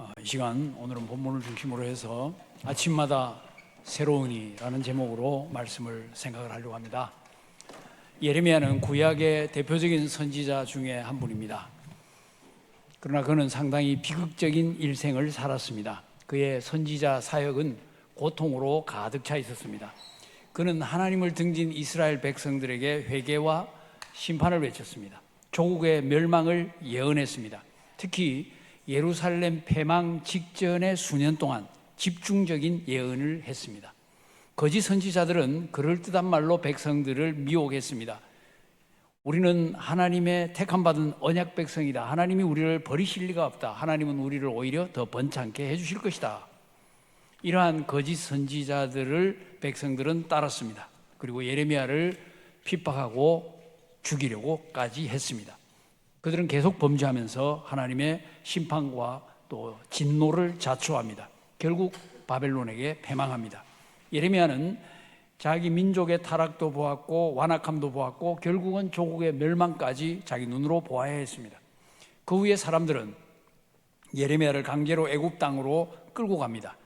어, 이 시간 오늘은 본문을 중심으로 해서 아침마다 새로운이라는 제목으로 말씀을 생각을 하려고 합니다. 예레미야는 구약의 대표적인 선지자 중에 한 분입니다. 그러나 그는 상당히 비극적인 일생을 살았습니다. 그의 선지자 사역은 고통으로 가득 차 있었습니다. 그는 하나님을 등진 이스라엘 백성들에게 회개와 심판을 외쳤습니다. 조국의 멸망을 예언했습니다. 특히 예루살렘 폐망 직전의 수년 동안 집중적인 예언을 했습니다. 거짓 선지자들은 그럴듯한 말로 백성들을 미혹했습니다. 우리는 하나님의 택함 받은 언약 백성이다. 하나님이 우리를 버리실 리가 없다. 하나님은 우리를 오히려 더 번창케 해 주실 것이다. 이러한 거짓 선지자들을 백성들은 따랐습니다. 그리고 예레미야를 핍박하고 죽이려고까지 했습니다. 그들은 계속 범죄하면서 하나님의 심판과 또 진노를 자초합니다. 결국 바벨론에게 패망합니다. 예레미야는 자기 민족의 타락도 보았고 완악함도 보았고 결국은 조국의 멸망까지 자기 눈으로 보아야 했습니다. 그 후에 사람들은 예레미야를 강제로 애굽 땅으로 끌고 갑니다.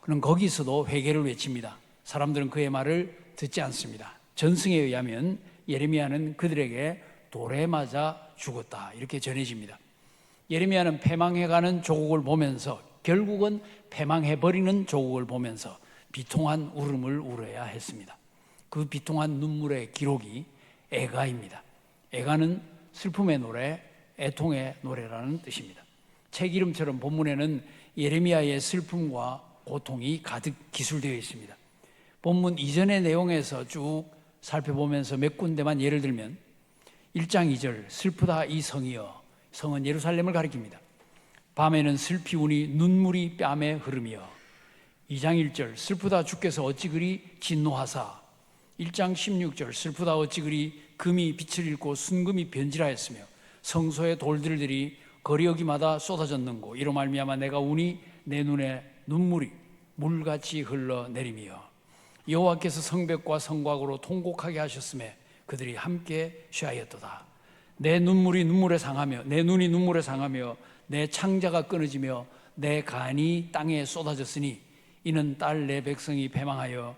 그는 거기서도 회개를 외칩니다. 사람들은 그의 말을 듣지 않습니다. 전승에 의하면 예레미야는 그들에게 돌에 맞아 죽었다. 이렇게 전해집니다. 예레미야는 패망해가는 조국을 보면서 결국은 패망해버리는 조국을 보면서 비통한 울음을 울어야 했습니다. 그 비통한 눈물의 기록이 애가입니다. 애가는 슬픔의 노래, 애통의 노래라는 뜻입니다. 책 이름처럼 본문에는 예레미야의 슬픔과 고통이 가득 기술되어 있습니다. 본문 이전의 내용에서 쭉 살펴보면서 몇 군데만 예를 들면 1장 2절 슬프다 이 성이여. 성은 예루살렘을 가리킵니다. 밤에는 슬피 우니 눈물이 뺨에 흐르며 2장 1절 슬프다 주께서 어찌 그리 진노하사? 1장 16절 슬프다 어찌 그리 금이 빛을 잃고 순금이 변질하였으며 성소의 돌들들이 거리어기마다 쏟아졌는고 이로 말미암아 내가 우니 내 눈에 눈물이 물같이 흘러내리며. 여호와께서 성벽과 성곽으로 통곡하게 하셨음에 그들이 함께 쉬하였도다. 내 눈물이 눈물에 상하며 내 눈이 눈물에 상하며 내 창자가 끊어지며 내 간이 땅에 쏟아졌으니 이는 딸 내 백성이 패망하여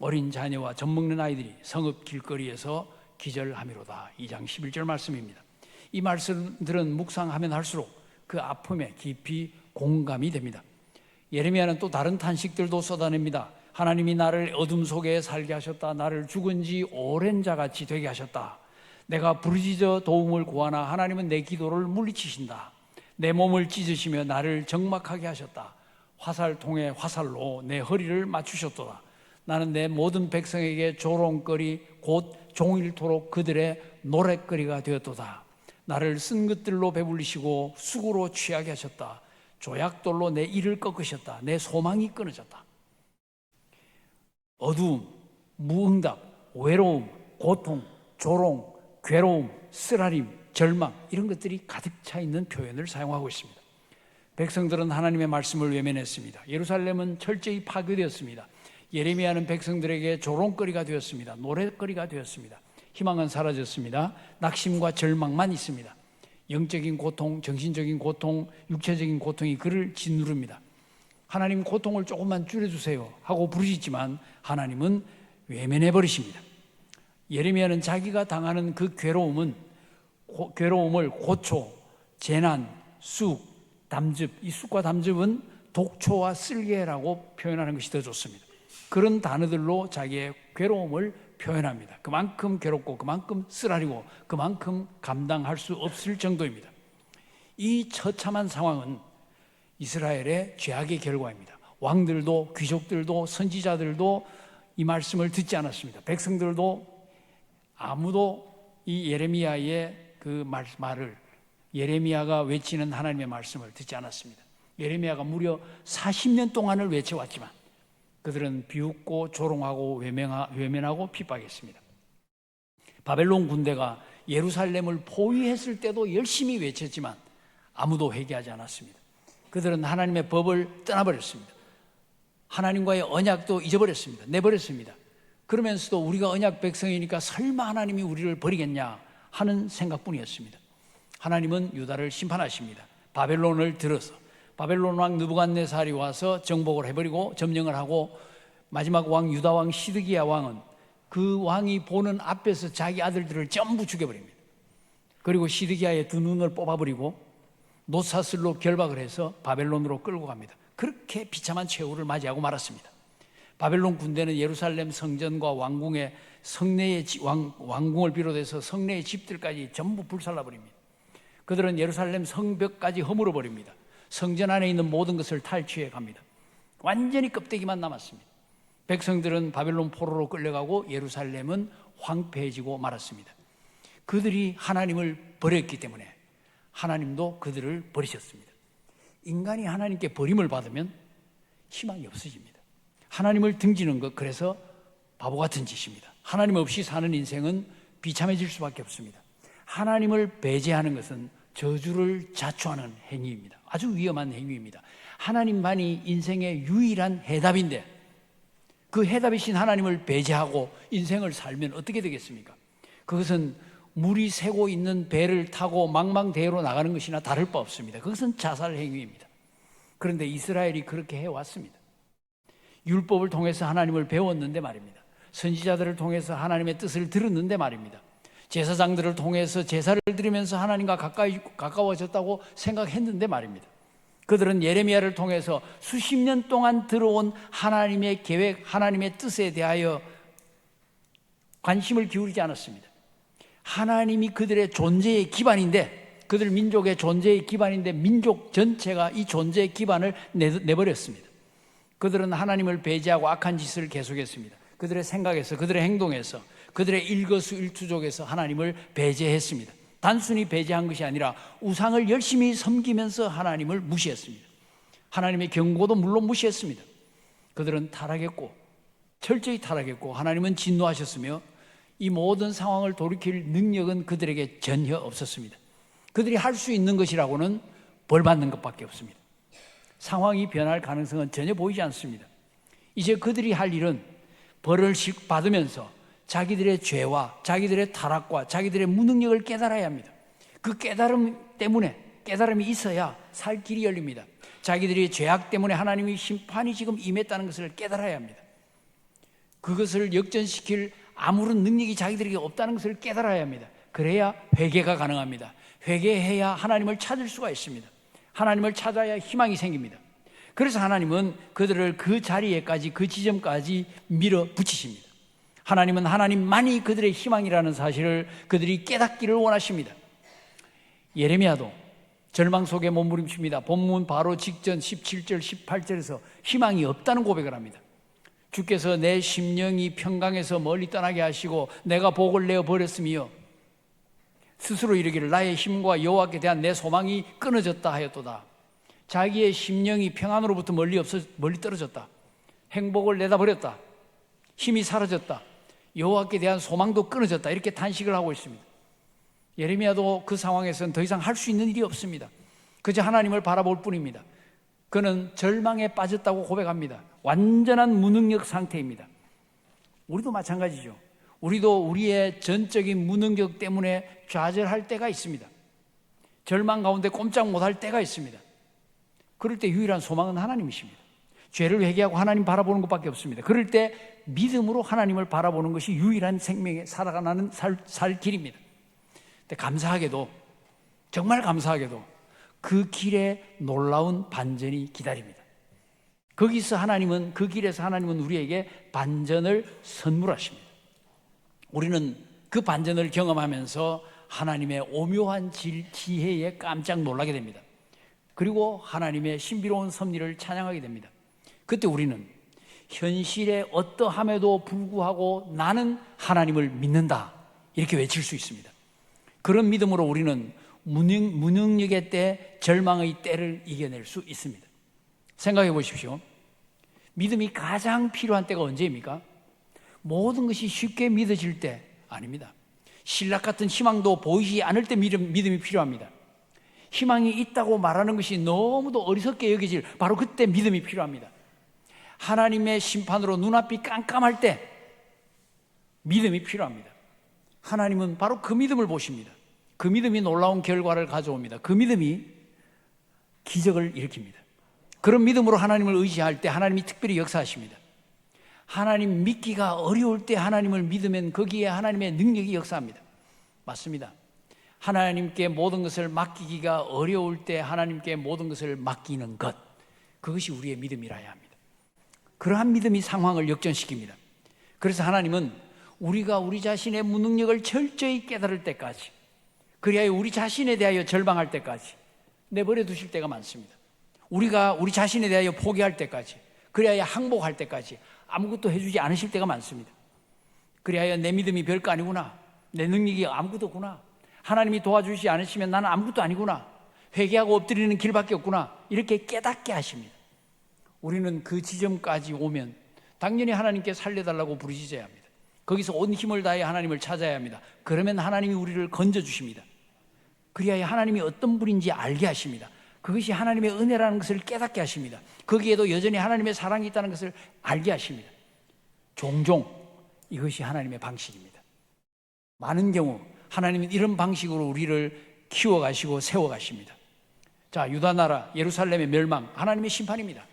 어린 자녀와 젖 먹는 아이들이 성읍 길거리에서 기절함이로다. 2장 11절 말씀입니다. 이 말씀들은 묵상하면 할수록 그 아픔에 깊이 공감이 됩니다. 예레미야는 또 다른 탄식들도 쏟아냅니다. 하나님이 나를 어둠 속에 살게 하셨다. 나를 죽은 지 오랜 자 같이 되게 하셨다. 내가 부르짖어 도움을 구하나 하나님은 내 기도를 물리치신다. 내 몸을 찢으시며 나를 적막하게 하셨다. 화살 통에 화살로 내 허리를 맞추셨도다. 나는 내 모든 백성에게 조롱거리 곧 종일토록 그들의 노랫거리가 되었도다. 나를 쓴 것들로 배불리시고 수고로 취하게 하셨다. 조약돌로 내 일을 꺾으셨다. 내 소망이 끊어졌다. 어두움, 무응답, 외로움, 고통, 조롱, 괴로움, 쓰라림, 절망 이런 것들이 가득 차 있는 표현을 사용하고 있습니다. 백성들은 하나님의 말씀을 외면했습니다. 예루살렘은 철저히 파괴되었습니다. 예레미야는 백성들에게 조롱거리가 되었습니다. 노래거리가 되었습니다. 희망은 사라졌습니다. 낙심과 절망만 있습니다. 영적인 고통, 정신적인 고통, 육체적인 고통이 그를 짓누릅니다. 하나님 고통을 조금만 줄여주세요 하고 부르짖지만 하나님은 외면해 버리십니다. 예레미야는 자기가 당하는 그 괴로움은 고, 괴로움을 고초, 재난, 쑥, 담즙, 이 쑥과 담즙은 독초와 쓸개라고 표현하는 것이 더 좋습니다. 그런 단어들로 자기의 괴로움을 표현합니다. 그만큼 괴롭고 그만큼 쓰라리고 그만큼 감당할 수 없을 정도입니다. 이 처참한 상황은 이스라엘의 죄악의 결과입니다. 왕들도 귀족들도 선지자들도 이 말씀을 듣지 않았습니다. 백성들도 아무도 이 예레미야의 그 말, 말을 예레미야가 외치는 하나님의 말씀을 듣지 않았습니다. 예레미야가 무려 40년 동안을 외쳐왔지만 그들은 비웃고 조롱하고 외면하고 핍박했습니다. 바벨론 군대가 예루살렘을 포위했을 때도 열심히 외쳤지만 아무도 회개하지 않았습니다. 그들은 하나님의 법을 떠나버렸습니다. 하나님과의 언약도 잊어버렸습니다. 내버렸습니다. 그러면서도 우리가 언약 백성이니까 설마 하나님이 우리를 버리겠냐 하는 생각뿐이었습니다. 하나님은 유다를 심판하십니다. 바벨론을 들어서 바벨론 왕 느부갓네살이 와서 정복을 해버리고 점령을 하고 마지막 왕 유다 왕 시드기야 왕은 그 왕이 보는 앞에서 자기 아들들을 전부 죽여버립니다. 그리고 시드기야의 두 눈을 뽑아버리고 노사슬로 결박을 해서 바벨론으로 끌고 갑니다. 그렇게 비참한 최후를 맞이하고 말았습니다. 바벨론 군대는 예루살렘 성전과 왕궁의 성내의 지- 왕, 왕궁을 비롯해서 성내의 집들까지 전부 불살라 버립니다. 그들은 예루살렘 성벽까지 허물어 버립니다. 성전 안에 있는 모든 것을 탈취해 갑니다. 완전히 껍데기만 남았습니다. 백성들은 바벨론 포로로 끌려가고 예루살렘은 황폐해지고 말았습니다. 그들이 하나님을 버렸기 때문에 하나님도 그들을 버리셨습니다. 인간이 하나님께 버림을 받으면 희망이 없어집니다. 하나님을 등지는 것 그래서 바보 같은 짓입니다. 하나님 없이 사는 인생은 비참해질 수밖에 없습니다. 하나님을 배제하는 것은 저주를 자초하는 행위입니다. 아주 위험한 행위입니다. 하나님만이 인생의 유일한 해답인데 그 해답이신 하나님을 배제하고 인생을 살면 어떻게 되겠습니까? 그것은 물이 새고 있는 배를 타고 망망대해로 나가는 것이나 다를 바 없습니다. 그것은 자살 행위입니다. 그런데 이스라엘이 그렇게 해왔습니다. 율법을 통해서 하나님을 배웠는데 말입니다. 선지자들을 통해서 하나님의 뜻을 들었는데 말입니다. 제사장들을 통해서 제사를 드리면서 하나님과 가까이 가까워졌다고 생각했는데 말입니다. 그들은 예레미야를 통해서 수십 년 동안 들어온 하나님의 계획, 하나님의 뜻에 대하여 관심을 기울이지 않았습니다. 하나님이 그들의 존재의 기반인데, 그들 민족의 존재의 기반인데, 민족 전체가 이 존재의 기반을 내, 내버렸습니다. 그들은 하나님을 배제하고 악한 짓을 계속했습니다. 그들의 생각에서, 그들의 행동에서, 그들의 일거수일투족에서 하나님을 배제했습니다. 단순히 배제한 것이 아니라 우상을 열심히 섬기면서 하나님을 무시했습니다. 하나님의 경고도 물론 무시했습니다. 그들은 타락했고 철저히 타락했고 하나님은 진노하셨으며 이 모든 상황을 돌이킬 능력은 그들에게 전혀 없었습니다. 그들이 할 수 있는 것이라고는 벌 받는 것밖에 없습니다. 상황이 변할 가능성은 전혀 보이지 않습니다. 이제 그들이 할 일은 벌을 받으면서 자기들의 죄와 자기들의 타락과 자기들의 무능력을 깨달아야 합니다. 그 깨달음 때문에 깨달음이 있어야 살 길이 열립니다. 자기들이 죄악 때문에 하나님의 심판이 지금 임했다는 것을 깨달아야 합니다. 그것을 역전시킬 아무런 능력이 자기들에게 없다는 것을 깨달아야 합니다. 그래야 회개가 가능합니다. 회개해야 하나님을 찾을 수가 있습니다. 하나님을 찾아야 희망이 생깁니다. 그래서 하나님은 그들을 그 자리에까지 그 지점까지 밀어 붙이십니다. 하나님은 하나님만이 그들의 희망이라는 사실을 그들이 깨닫기를 원하십니다. 예레미야도 절망 속에 몸부림칩니다. 본문 바로 직전 17절, 18절에서 희망이 없다는 고백을 합니다. 주께서 내 심령이 평강에서 멀리 떠나게 하시고 내가 복을 내어 버렸으며 스스로 이르기를 나의 힘과 여호와께 대한 내 소망이 끊어졌다 하였도다. 자기의 심령이 평안으로부터 멀리 없어 멀리 떨어졌다. 행복을 내다 버렸다. 힘이 사라졌다. 여호와께 대한 소망도 끊어졌다. 이렇게 탄식을 하고 있습니다. 예레미야도 그 상황에서는 더 이상 할 수 있는 일이 없습니다. 그저 하나님을 바라볼 뿐입니다. 그는 절망에 빠졌다고 고백합니다. 완전한 무능력 상태입니다. 우리도 마찬가지죠. 우리도 우리의 전적인 무능력 때문에 좌절할 때가 있습니다. 절망 가운데 꼼짝 못할 때가 있습니다. 그럴 때 유일한 소망은 하나님이십니다. 죄를 회개하고 하나님 바라보는 것밖에 없습니다. 그럴 때 믿음으로 하나님을 바라보는 것이 유일한 생명에 살아가는 살, 살 길입니다. 근데 감사하게도 정말 감사하게도 그 길에 놀라운 반전이 기다립니다. 거기서 하나님은 그 길에서 하나님은 우리에게 반전을 선물하십니다. 우리는 그 반전을 경험하면서 하나님의 오묘한 질, 지혜에 깜짝 놀라게 됩니다. 그리고 하나님의 신비로운 섭리를 찬양하게 됩니다. 그때 우리는 현실에 어떠함에도 불구하고 나는 하나님을 믿는다. 이렇게 외칠 수 있습니다. 그런 믿음으로 우리는 무능, 무능력의 때, 절망의 때를 이겨낼 수 있습니다. 생각해 보십시오. 믿음이 가장 필요한 때가 언제입니까? 모든 것이 쉽게 믿어질 때 아닙니다. 신락 같은 희망도 보이지 않을 때 믿음, 믿음이 필요합니다. 희망이 있다고 말하는 것이 너무도 어리석게 여겨질 바로 그때 믿음이 필요합니다. 하나님의 심판으로 눈앞이 깜깜할 때 믿음이 필요합니다. 하나님은 바로 그 믿음을 보십니다. 그 믿음이 놀라운 결과를 가져옵니다. 그 믿음이 기적을 일으킵니다. 그런 믿음으로 하나님을 의지할 때 하나님이 특별히 역사하십니다. 하나님 믿기가 어려울 때 하나님을 믿으면 거기에 하나님의 능력이 역사합니다. 맞습니다. 하나님께 모든 것을 맡기기가 어려울 때 하나님께 모든 것을 맡기는 것. 그것이 우리의 믿음이라야 합니다. 그러한 믿음이 상황을 역전시킵니다. 그래서 하나님은 우리가 우리 자신의 무능력을 철저히 깨달을 때까지, 그리하여 우리 자신에 대하여 절방할 때까지 내버려 두실 때가 많습니다. 우리가 우리 자신에 대하여 포기할 때까지, 그리하여 항복할 때까지 아무것도 해주지 않으실 때가 많습니다. 그리하여 내 믿음이 별거 아니구나. 내 능력이 아무것도 없구나. 하나님이 도와주시지 않으시면 나는 아무것도 아니구나. 회개하고 엎드리는 길밖에 없구나. 이렇게 깨닫게 하십니다. 우리는 그 지점까지 오면 당연히 하나님께 살려달라고 부르짖어야 합니다. 거기서 온 힘을 다해 하나님을 찾아야 합니다. 그러면 하나님이 우리를 건져주십니다. 그리하여 하나님이 어떤 분인지 알게 하십니다. 그것이 하나님의 은혜라는 것을 깨닫게 하십니다. 거기에도 여전히 하나님의 사랑이 있다는 것을 알게 하십니다. 종종 이것이 하나님의 방식입니다. 많은 경우 하나님은 이런 방식으로 우리를 키워가시고 세워가십니다. 자, 유다 나라 예루살렘의 멸망 하나님의 심판입니다.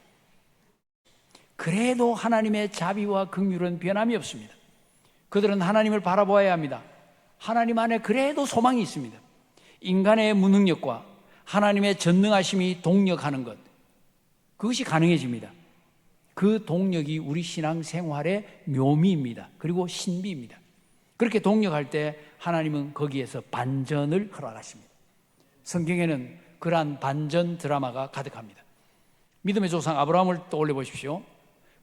그래도 하나님의 자비와 긍휼은 변함이 없습니다. 그들은 하나님을 바라보아야 합니다. 하나님 안에 그래도 소망이 있습니다. 인간의 무능력과 하나님의 전능하심이 동력하는 것 그것이 가능해집니다. 그 동력이 우리 신앙 생활의 묘미입니다. 그리고 신비입니다. 그렇게 동력할 때 하나님은 거기에서 반전을 허락하십니다. 성경에는 그러한 반전 드라마가 가득합니다. 믿음의 조상 아브라함을 떠올려 보십시오.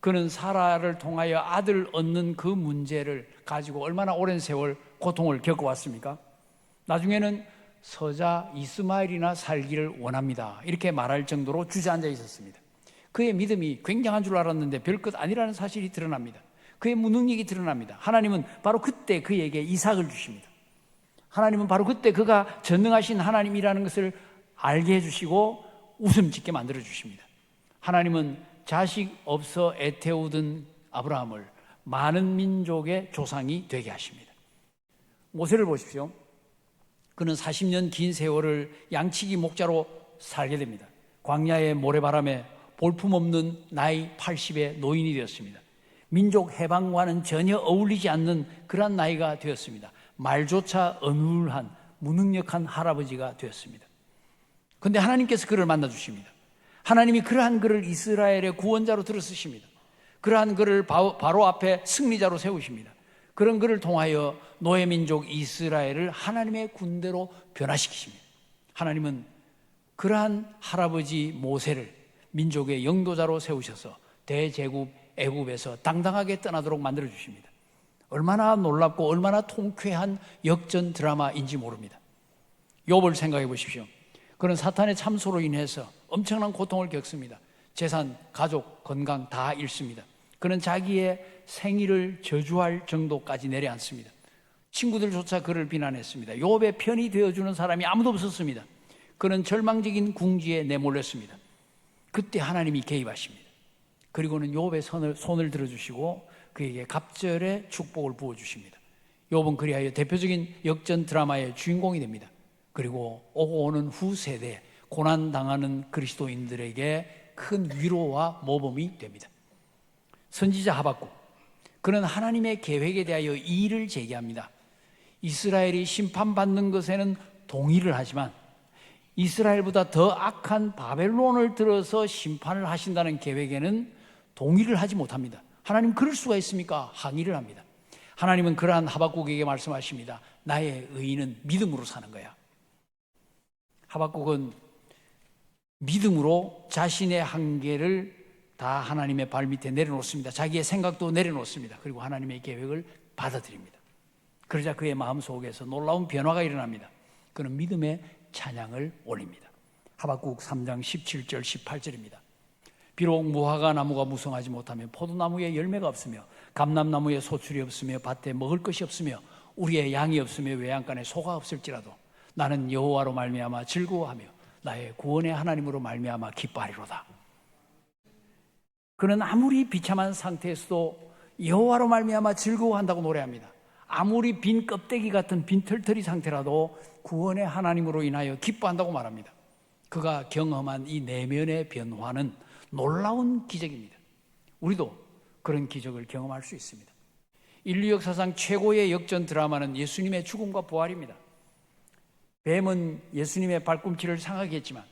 그는 사라를 통하여 아들 얻는 그 문제를 가지고 얼마나 오랜 세월 고통을 겪어왔습니까? 나중에는 서자 이스마엘이나 살기를 원합니다. 이렇게 말할 정도로 주저앉아 있었습니다. 그의 믿음이 굉장한 줄 알았는데 별것 아니라는 사실이 드러납니다. 그의 무능력이 드러납니다. 하나님은 바로 그때 그에게 이삭을 주십니다. 하나님은 바로 그때 그가 전능하신 하나님이라는 것을 알게 해주시고 웃음 짓게 만들어 주십니다. 하나님은 자식 없어 애태우던 아브라함을 많은 민족의 조상이 되게 하십니다. 모세를 보십시오. 그는 40년 긴 세월을 양치기 목자로 살게 됩니다. 광야의 모래바람에 볼품없는 나이 80의 노인이 되었습니다. 민족 해방과는 전혀 어울리지 않는 그러한 나이가 되었습니다. 말조차 어눌한 무능력한 할아버지가 되었습니다. 근데 하나님께서 그를 만나 주십니다. 하나님이 그러한 그를 이스라엘의 구원자로 들어쓰십니다. 그러한 그를 바로 앞에 승리자로 세우십니다. 그런 그를 통하여 노예 민족 이스라엘을 하나님의 군대로 변화시키십니다. 하나님은 그러한 할아버지 모세를 민족의 영도자로 세우셔서 대제국 애굽에서 당당하게 떠나도록 만들어 주십니다. 얼마나 놀랍고 얼마나 통쾌한 역전 드라마인지 모릅니다. 욥을 생각해 보십시오. 그런 사탄의 참소로 인해서 엄청난 고통을 겪습니다. 재산, 가족, 건강 다 잃습니다. 그는 자기의 생일을 저주할 정도까지 내려앉습니다. 친구들조차 그를 비난했습니다. 욥의 편이 되어주는 사람이 아무도 없었습니다. 그는 절망적인 궁지에 내몰렸습니다. 그때 하나님이 개입하십니다. 그리고는 욥의 손을, 손을 들어주시고 그에게 갑절의 축복을 부어주십니다. 욥은 그리하여 대표적인 역전 드라마의 주인공이 됩니다. 그리고 오고 오는 후 세대 고난 당하는 그리스도인들에게 큰 위로와 모범이 됩니다. 선지자 하박국 그는 하나님의 계획에 대하여 이의를 제기합니다. 이스라엘이 심판받는 것에는 동의를 하지만 이스라엘보다 더 악한 바벨론을 들어서 심판을 하신다는 계획에는 동의를 하지 못합니다. 하나님 그럴 수가 있습니까? 항의를 합니다. 하나님은 그러한 하박국에게 말씀하십니다. 나의 의인은 믿음으로 사는 거야. 하박국은 믿음으로 자신의 한계를 다 하나님의 발 밑에 내려놓습니다. 자기의 생각도 내려놓습니다. 그리고 하나님의 계획을 받아들입니다. 그러자 그의 마음 속에서 놀라운 변화가 일어납니다. 그는 믿음의 찬양을 올립니다. 하박국 3장 17절 18절입니다. 비록 무화과 나무가 무성하지 못하며 포도나무에 열매가 없으며 감람나무에 소출이 없으며 밭에 먹을 것이 없으며 우리의 양이 없으며 외양간에 소가 없을지라도 나는 여호와로 말미암아 즐거워하며 나의 구원의 하나님으로 말미암아 기뻐하리로다. 그는 아무리 비참한 상태에서도 여호와로 말미암아 즐거워한다고 노래합니다. 아무리 빈 껍데기 같은 빈털터리 상태라도 구원의 하나님으로 인하여 기뻐한다고 말합니다. 그가 경험한 이 내면의 변화는 놀라운 기적입니다. 우리도 그런 기적을 경험할 수 있습니다. 인류 역사상 최고의 역전 드라마는 예수님의 죽음과 부활입니다. 뱀은 예수님의 발꿈치를 상하게 했지만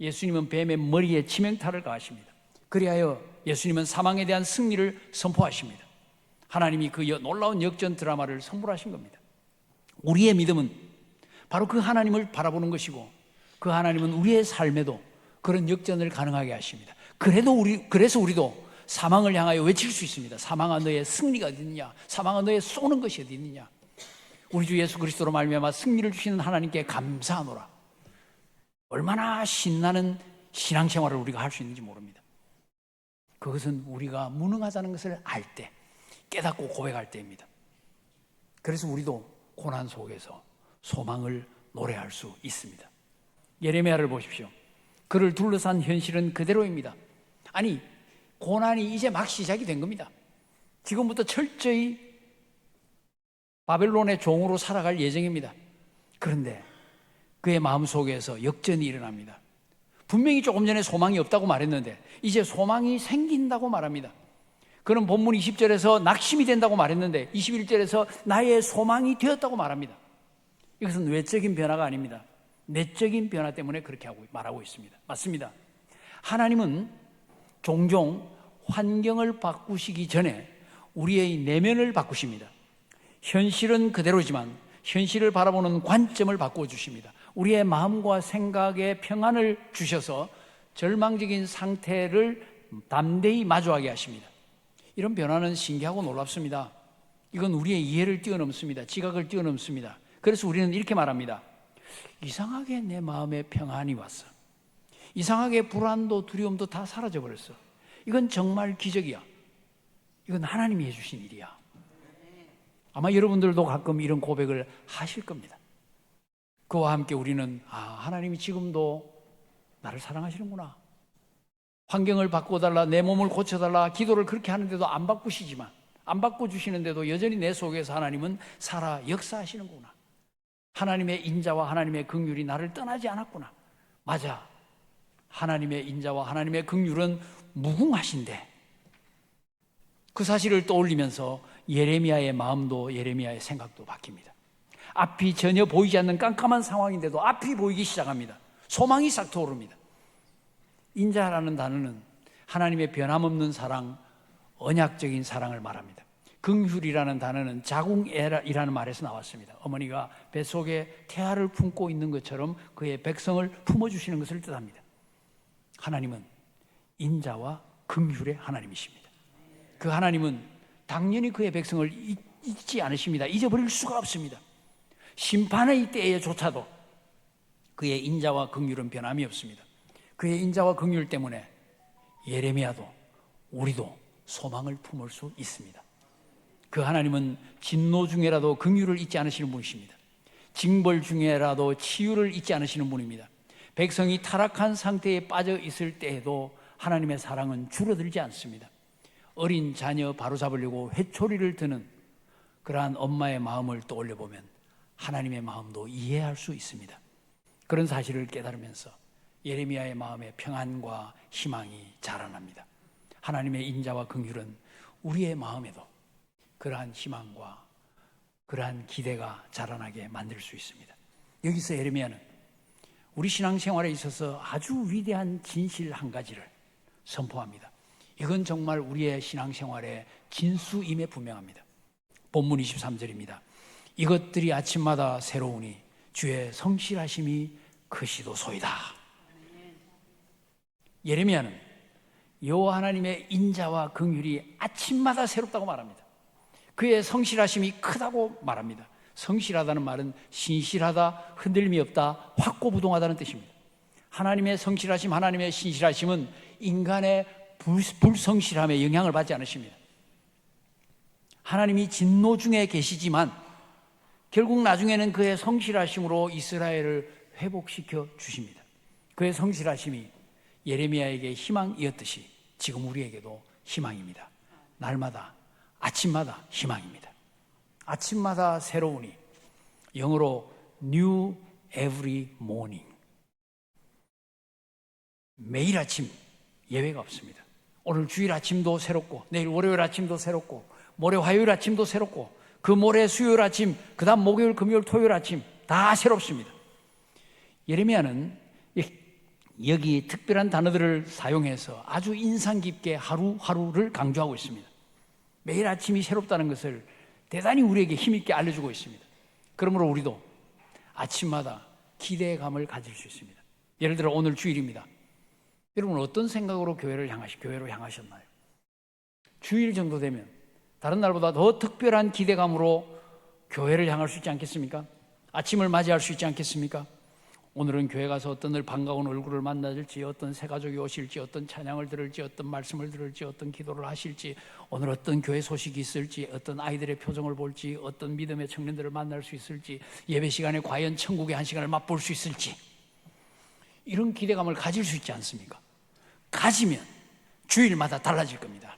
예수님은 뱀의 머리에 치명타를 가하십니다. 그리하여 예수님은 사망에 대한 승리를 선포하십니다. 하나님이 그 여- 놀라운 역전 드라마를 선물하신 겁니다. 우리의 믿음은 바로 그 하나님을 바라보는 것이고 그 하나님은 우리의 삶에도 그런 역전을 가능하게 하십니다. 그래도 우리 그래서 우리도 사망을 향하여 외칠 수 있습니다. 사망아 너의 승리가 어디 있느냐? 사망아 너의 쏘는 것이 어디 있느냐? 우리 주 예수 그리스도로 말미암아 승리를 주시는 하나님께 감사하노라. 얼마나 신나는 신앙생활을 우리가 할 수 있는지 모릅니다. 그것은 우리가 무능하다는 것을 알 때, 깨닫고 고백할 때입니다. 그래서 우리도 고난 속에서 소망을 노래할 수 있습니다. 예레미야를 보십시오. 그를 둘러싼 현실은 그대로입니다. 아니, 고난이 이제 막 시작이 된 겁니다. 지금부터 철저히 바벨론의 종으로 살아갈 예정입니다. 그런데 그의 마음 속에서 역전이 일어납니다. 분명히 조금 전에 소망이 없다고 말했는데 이제 소망이 생긴다고 말합니다. 그는 본문 20절에서 낙심이 된다고 말했는데 21절에서 나의 소망이 되었다고 말합니다. 이것은 외적인 변화가 아닙니다. 내적인 변화 때문에 그렇게 하고 말하고 있습니다. 맞습니다. 하나님은 종종 환경을 바꾸시기 전에 우리의 내면을 바꾸십니다. 현실은 그대로지만 현실을 바라보는 관점을 바꾸어 주십니다. 우리의 마음과 생각에 평안을 주셔서 절망적인 상태를 담대히 마주하게 하십니다. 이런 변화는 신기하고 놀랍습니다. 이건 우리의 이해를 뛰어넘습니다. 지각을 뛰어넘습니다. 그래서 우리는 이렇게 말합니다. 이상하게 내 마음에 평안이 왔어. 이상하게 불안도 두려움도 다 사라져 버렸어. 이건 정말 기적이야. 이건 하나님이 해주신 일이야. 아마 여러분들도 가끔 이런 고백을 하실 겁니다. 그와 함께 우리는 아, 하나님이 지금도 나를 사랑하시는구나. 환경을 바꿔달라, 내 몸을 고쳐달라, 기도를 그렇게 하는데도 안 바꾸시지만, 안 바꿔주시는데도 여전히 내 속에서 하나님은 살아 역사하시는구나. 하나님의 인자와 하나님의 긍휼이 나를 떠나지 않았구나. 맞아. 하나님의 인자와 하나님의 긍휼은 무궁하신데 그 사실을 떠올리면서 예레미야의 마음도 예레미야의 생각도 바뀝니다. 앞이 전혀 보이지 않는 깜깜한 상황인데도 앞이 보이기 시작합니다. 소망이 싹 떠오릅니다. 인자라는 단어는 하나님의 변함없는 사랑, 언약적인 사랑을 말합니다. 긍휼이라는 단어는 자궁이라는 말에서 나왔습니다. 어머니가 뱃속에 태아를 품고 있는 것처럼 그의 백성을 품어주시는 것을 뜻합니다. 하나님은 인자와 긍휼의 하나님이십니다. 그 하나님은 당연히 그의 백성을 잊- 잊지 않으십니다. 잊어버릴 수가 없습니다. 심판의 때에조차도 그의 인자와 긍휼은 변함이 없습니다. 그의 인자와 긍휼 때문에 예레미야도 우리도 소망을 품을 수 있습니다. 그 하나님은 진노 중에라도 긍휼을 잊지 않으시는 분이십니다. 징벌 중에라도 치유를 잊지 않으시는 분입니다. 백성이 타락한 상태에 빠져 있을 때에도 하나님의 사랑은 줄어들지 않습니다. 어린 자녀 바로잡으려고 회초리를 드는 그러한 엄마의 마음을 떠올려 보면 하나님의 마음도 이해할 수 있습니다. 그런 사실을 깨달으면서 예레미야의 마음에 평안과 희망이 자라납니다. 하나님의 인자와 긍휼은 우리의 마음에도 그러한 희망과 그러한 기대가 자라나게 만들 수 있습니다. 여기서 예레미야는 우리 신앙생활에 있어서 아주 위대한 진실 한 가지를 선포합니다. 이건 정말 우리의 신앙생활의 진수임에 분명합니다. 본문 23절입니다. 이것들이 아침마다 새로우니 주의 성실하심이 크시도소이다. 예레미야는 여호와 하나님의 인자와 긍휼이 아침마다 새롭다고 말합니다. 그의 성실하심이 크다고 말합니다. 성실하다는 말은 신실하다, 흔들림이 없다, 확고부동하다는 뜻입니다. 하나님의 성실하심, 하나님의 신실하심은 인간의 불, 불성실함에 영향을 받지 않으십니다. 하나님이 진노 중에 계시지만 결국 나중에는 그의 성실하심으로 이스라엘을 회복시켜 주십니다. 그의 성실하심이 예레미야에게 희망이었듯이 지금 우리에게도 희망입니다. 날마다 아침마다 희망입니다. 아침마다 새로우니 영어로 new every morning 매일 아침 예외가 없습니다. 오늘 주일 아침도 새롭고 내일 월요일 아침도 새롭고 모레 화요일 아침도 새롭고 그 모레 수요일 아침 그 다음 목요일 금요일 토요일 아침 다 새롭습니다. 예레미야는 이- 여기 특별한 단어들을 사용해서 아주 인상 깊게 하루하루를 강조하고 있습니다. 매일 아침이 새롭다는 것을 대단히 우리에게 힘있게 알려주고 있습니다. 그러므로 우리도 아침마다 기대감을 가질 수 있습니다. 예를 들어 오늘 주일입니다. 여러분 어떤 생각으로 교회를 향하시 교회로 향하셨나요? 주일 정도 되면 다른 날보다 더 특별한 기대감으로 교회를 향할 수 있지 않겠습니까? 아침을 맞이할 수 있지 않겠습니까? 오늘은 교회 가서 어떤 늘 반가운 얼굴을 만나질지 어떤 새 가족이 오실지 어떤 찬양을 들을지 어떤 말씀을 들을지 어떤 기도를 하실지 오늘 어떤 교회 소식이 있을지 어떤 아이들의 표정을 볼지 어떤 믿음의 청년들을 만날 수 있을지 예배 시간에 과연 천국의 한 시간을 맛볼 수 있을지 이런 기대감을 가질 수 있지 않습니까? 가지면 주일마다 달라질 겁니다.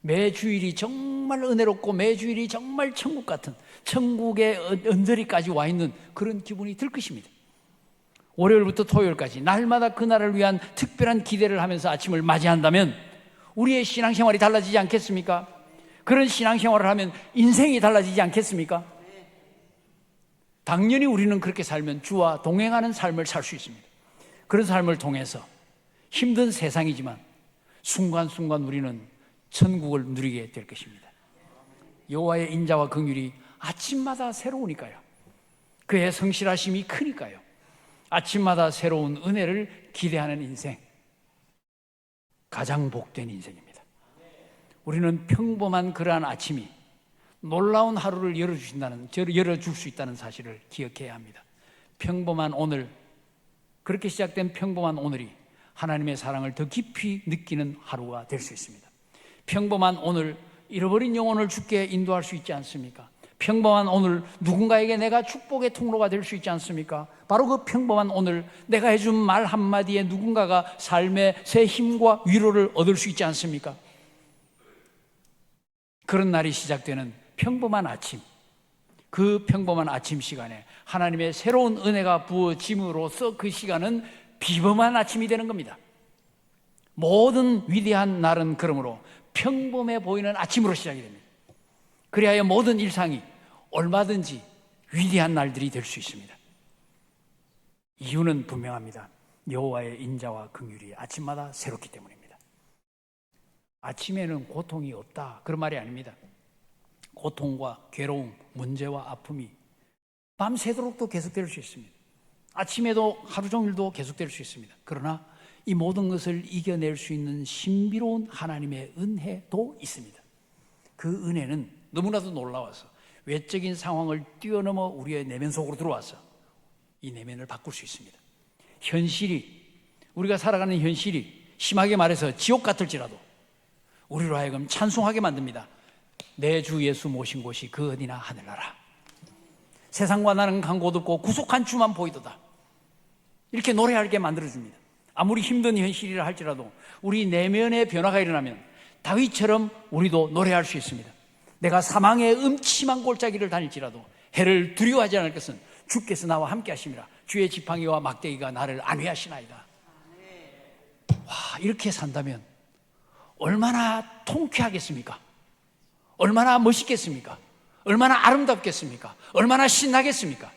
매 주일이 정말 은혜롭고 매 주일이 정말 천국 같은 천국의 은- 은저리까지 와 있는 그런 기분이 들 것입니다. 월요일부터 토요일까지 날마다 그날을 위한 특별한 기대를 하면서 아침을 맞이한다면 우리의 신앙생활이 달라지지 않겠습니까? 그런 신앙생활을 하면 인생이 달라지지 않겠습니까? 당연히 우리는 그렇게 살면 주와 동행하는 삶을 살 수 있습니다. 그런 삶을 통해서 힘든 세상이지만 순간순간 우리는 천국을 누리게 될 것입니다. 여호와의 인자와 긍휼이 아침마다 새로우니까요. 그의 성실하심이 크니까요. 아침마다 새로운 은혜를 기대하는 인생. 가장 복된 인생입니다. 우리는 평범한 그러한 아침이 놀라운 하루를 열어주신다는, 열어줄 수 있다는 사실을 기억해야 합니다. 평범한 오늘, 그렇게 시작된 평범한 오늘이 하나님의 사랑을 더 깊이 느끼는 하루가 될 수 있습니다. 평범한 오늘, 잃어버린 영혼을 주께 인도할 수 있지 않습니까? 평범한 오늘, 누군가에게 내가 축복의 통로가 될 수 있지 않습니까? 바로 그 평범한 오늘, 내가 해준 말 한마디에 누군가가 삶의 새 힘과 위로를 얻을 수 있지 않습니까? 그런 날이 시작되는 평범한 아침, 그 평범한 아침 시간에 하나님의 새로운 은혜가 부어짐으로써 그 시간은 비범한 아침이 되는 겁니다. 모든 위대한 날은 그러므로 평범해 보이는 아침으로 시작이 됩니다. 그리하여 모든 일상이 얼마든지 위대한 날들이 될 수 있습니다. 이유는 분명합니다. 여호와의 인자와 긍휼이 아침마다 새롭기 때문입니다. 아침에는 고통이 없다 그런 말이 아닙니다. 고통과 괴로움, 문제와 아픔이 밤새도록도 계속될 수 있습니다. 아침에도 하루 종일도 계속될 수 있습니다. 그러나 이 모든 것을 이겨낼 수 있는 신비로운 하나님의 은혜도 있습니다. 그 은혜는 너무나도 놀라워서 외적인 상황을 뛰어넘어 우리의 내면 속으로 들어와서 이 내면을 바꿀 수 있습니다. 현실이 우리가 살아가는 현실이 심하게 말해서 지옥 같을지라도 우리로 하여금 찬송하게 만듭니다. 내 주 예수 모신 곳이 그 어디나 하늘나라. 세상과 나는 간곳 없고 구속한 주만 보이도다. 이렇게 노래하게 만들어줍니다. 아무리 힘든 현실이라 할지라도 우리 내면의 변화가 일어나면 다윗처럼 우리도 노래할 수 있습니다. 내가 사망의 음침한 골짜기를 다닐지라도 해를 두려워하지 않을 것은 주께서 나와 함께 하심이라 주의 지팡이와 막대기가 나를 안위하시나이다. 와 이렇게 산다면 얼마나 통쾌하겠습니까? 얼마나 멋있겠습니까? 얼마나 아름답겠습니까? 얼마나 신나겠습니까?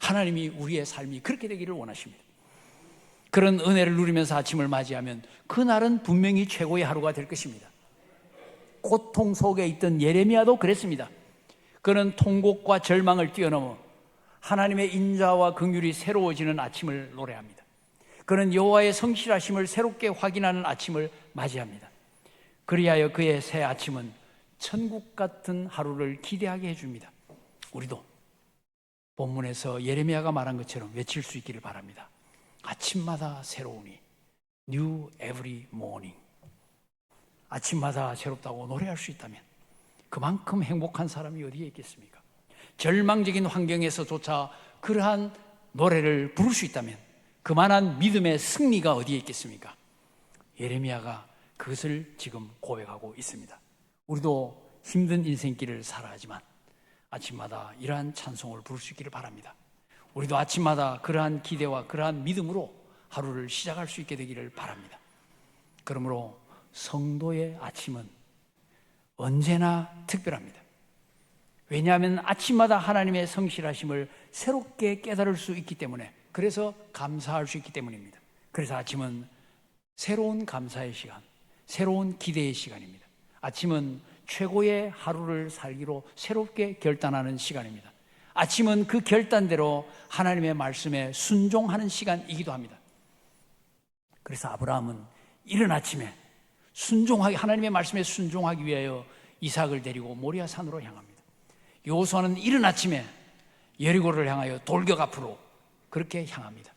하나님이 우리의 삶이 그렇게 되기를 원하십니다. 그런 은혜를 누리면서 아침을 맞이하면 그날은 분명히 최고의 하루가 될 것입니다. 고통 속에 있던 예레미야도 그랬습니다. 그는 통곡과 절망을 뛰어넘어 하나님의 인자와 긍휼이 새로워지는 아침을 노래합니다. 그는 여호와의 성실하심을 새롭게 확인하는 아침을 맞이합니다. 그리하여 그의 새 아침은 천국 같은 하루를 기대하게 해줍니다. 우리도 본문에서 예레미야가 말한 것처럼 외칠 수 있기를 바랍니다. 아침마다 새로우니 New every morning. 아침마다 새롭다고 노래할 수 있다면 그만큼 행복한 사람이 어디에 있겠습니까? 절망적인 환경에서조차 그러한 노래를 부를 수 있다면 그만한 믿음의 승리가 어디에 있겠습니까? 예레미야가 그것을 지금 고백하고 있습니다. 우리도 힘든 인생길을 살아야 하지만 아침마다 이러한 찬송을 부를 수 있기를 바랍니다. 우리도 아침마다 그러한 기대와 그러한 믿음으로 하루를 시작할 수 있게 되기를 바랍니다. 그러므로 성도의 아침은 언제나 특별합니다. 왜냐하면 아침마다 하나님의 성실하심을 새롭게 깨달을 수 있기 때문에 그래서 감사할 수 있기 때문입니다. 그래서 아침은 새로운 감사의 시간, 새로운 기대의 시간입니다. 아침은 최고의 하루를 살기로 새롭게 결단하는 시간입니다. 아침은 그 결단대로 하나님의 말씀에 순종하는 시간이기도 합니다. 그래서 아브라함은 이른 아침에 순종하기 하나님의 말씀에 순종하기 위하여 이삭을 데리고 모리아 산으로 향합니다. 요호수아는 이른 아침에 여리고를 향하여 돌격 앞으로 그렇게 향합니다.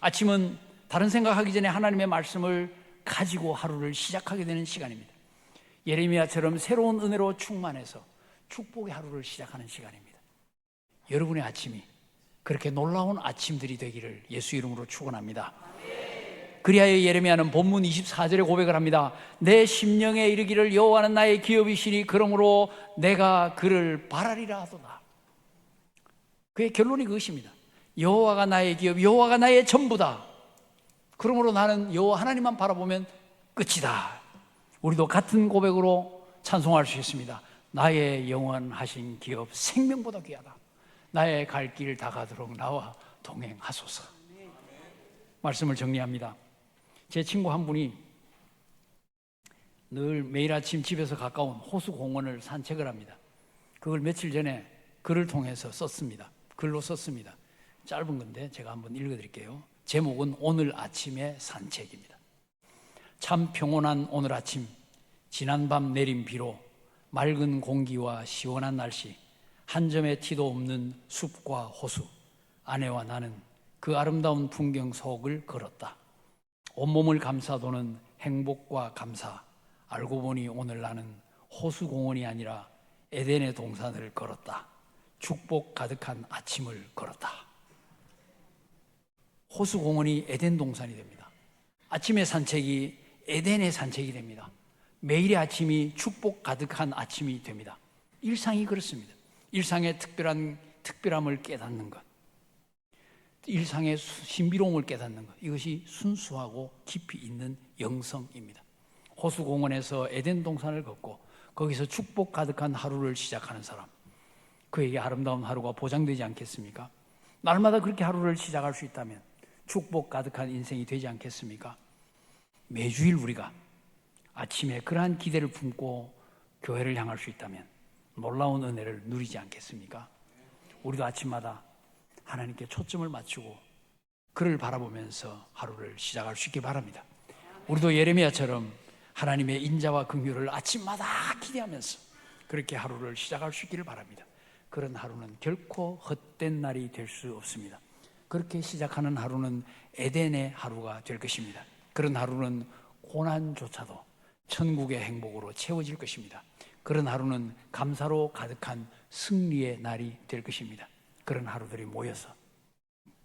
아침은 다른 생각하기 전에 하나님의 말씀을 가지고 하루를 시작하게 되는 시간입니다. 예레미야처럼 새로운 은혜로 충만해서 축복의 하루를 시작하는 시간입니다. 여러분의 아침이 그렇게 놀라운 아침들이 되기를 예수 이름으로 축원합니다. 그리하여 예레미야는 본문 24절에 고백을 합니다. 내 심령에 이르기를 여호와는 나의 기업이시니 그러므로 내가 그를 바라리라 하도다. 그의 결론이 그것입니다. 여호와가 나의 기업, 여호와가 나의 전부다. 그러므로 나는 여호와 하나님만 바라보면 끝이다. 우리도 같은 고백으로 찬송할 수 있습니다. 나의 영원하신 기업 생명보다 귀하다. 나의 갈 길 다 가도록 나와 동행하소서. 말씀을 정리합니다. 제 친구 한 분이 늘 매일 아침 집에서 가까운 호수 공원을 산책을 합니다. 그걸 며칠 전에 글을 통해서 썼습니다. 글로 썼습니다. 짧은 건데 제가 한번 읽어 드릴게요. 제목은 오늘 아침의 산책입니다. 참 평온한 오늘 아침, 지난밤 내린 비로 맑은 공기와 시원한 날씨, 한 점의 티도 없는 숲과 호수, 아내와 나는 그 아름다운 풍경 속을 걸었다. 온몸을 감싸도는 행복과 감사. 알고 보니 오늘 나는 호수 공원이 아니라 에덴의 동산을 걸었다. 축복 가득한 아침을 걸었다. 호수 공원이 에덴 동산이 됩니다. 아침의 산책이 에덴의 산책이 됩니다. 매일의 아침이 축복 가득한 아침이 됩니다. 일상이 그렇습니다. 일상의 특별한 특별함을 깨닫는 것. 일상의 수- 신비로움을 깨닫는 것. 이것이 순수하고 깊이 있는 영성입니다. 호수 공원에서 에덴 동산을 걷고 거기서 축복 가득한 하루를 시작하는 사람. 그에게 아름다운 하루가 보장되지 않겠습니까? 날마다 그렇게 하루를 시작할 수 있다면 축복 가득한 인생이 되지 않겠습니까? 매주일 우리가 아침에 그러한 기대를 품고 교회를 향할 수 있다면 놀라운 은혜를 누리지 않겠습니까? 우리도 아침마다 하나님께 초점을 맞추고 그를 바라보면서 하루를 시작할 수 있기 바랍니다. 우리도 예레미야처럼 하나님의 인자와 긍휼을 아침마다 기대하면서 그렇게 하루를 시작할 수 있기를 바랍니다. 그런 하루는 결코 헛된 날이 될 수 없습니다. 그렇게 시작하는 하루는 에덴의 하루가 될 것입니다. 그런 하루는 고난조차도 천국의 행복으로 채워질 것입니다. 그런 하루는 감사로 가득한 승리의 날이 될 것입니다. 그런 하루들이 모여서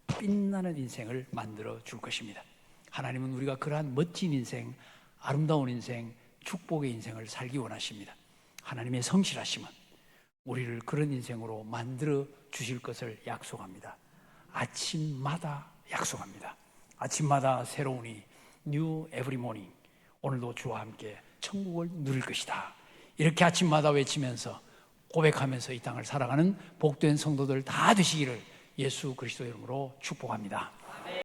빛나는 인생을 만들어 줄 것입니다. 하나님은 우리가 그러한 멋진 인생, 아름다운 인생, 축복의 인생을 살기 원하십니다. 하나님의 성실하심은 우리를 그런 인생으로 만들어 주실 것을 약속합니다. 아침마다 약속합니다. 아침마다 새로우니 new every morning. 오늘도 주와 함께 천국을 누릴 것이다. 이렇게 아침마다 외치면서 고백하면서 이 땅을 살아가는 복된 성도들 다 되시기를 예수 그리스도 이름으로 축복합니다.